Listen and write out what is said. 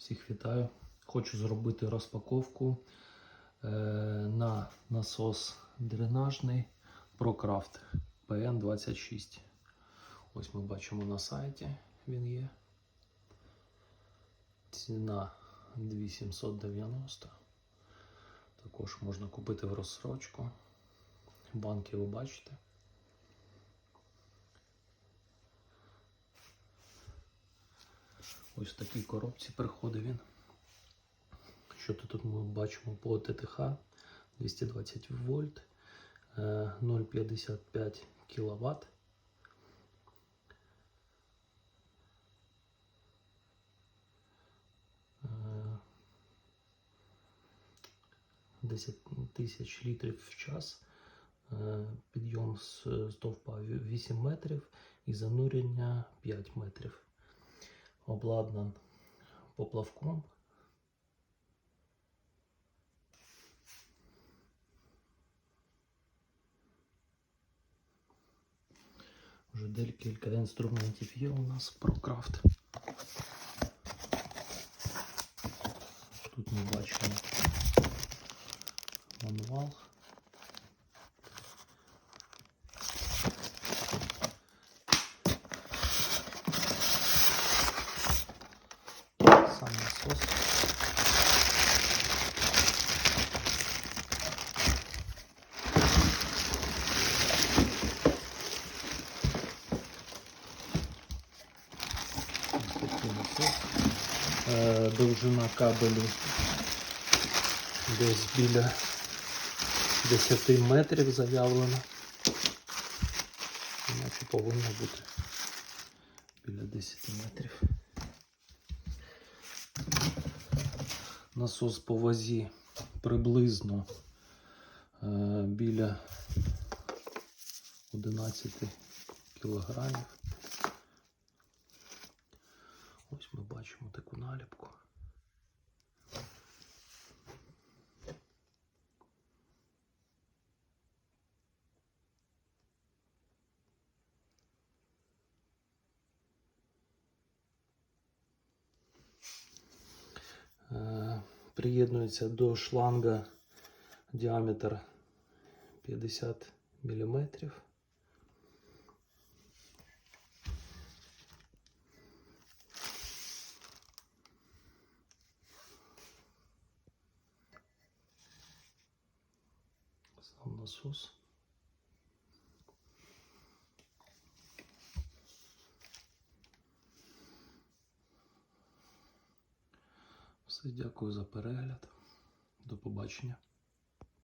Всіх вітаю. Хочу зробити розпаковку е, на насос дренажний ProCraft PN26. Ось ми бачимо на сайті він є. Ціна 2790. Також можна купити в розсрочку. Банки ви бачите. Ось в такій коробці приходить він. Що тут ми бачимо по ТТХ 220 вольт, е, 0,55 кВт. Е, 10 тисяч літрів в час. Е, Підйом з стовпа 8 метрів і занурення 5 метрів обладнан поплавком. Вже декілька інструментів є у нас ProCraft. Тут ми бачимо мануал. Сам насос. Ось такий насос. Е, Довжина кабелю десь біля 10 метрів заявлено. Іначе повинно бути біля 10 метрів. Насос по вазі приблизно е, біля 11 кілограмів. Ось ми бачимо таку наліпку. Приєднується до шланга діаметр 50 мм. Сам насос. Все, дякую за перегляд. До побачення.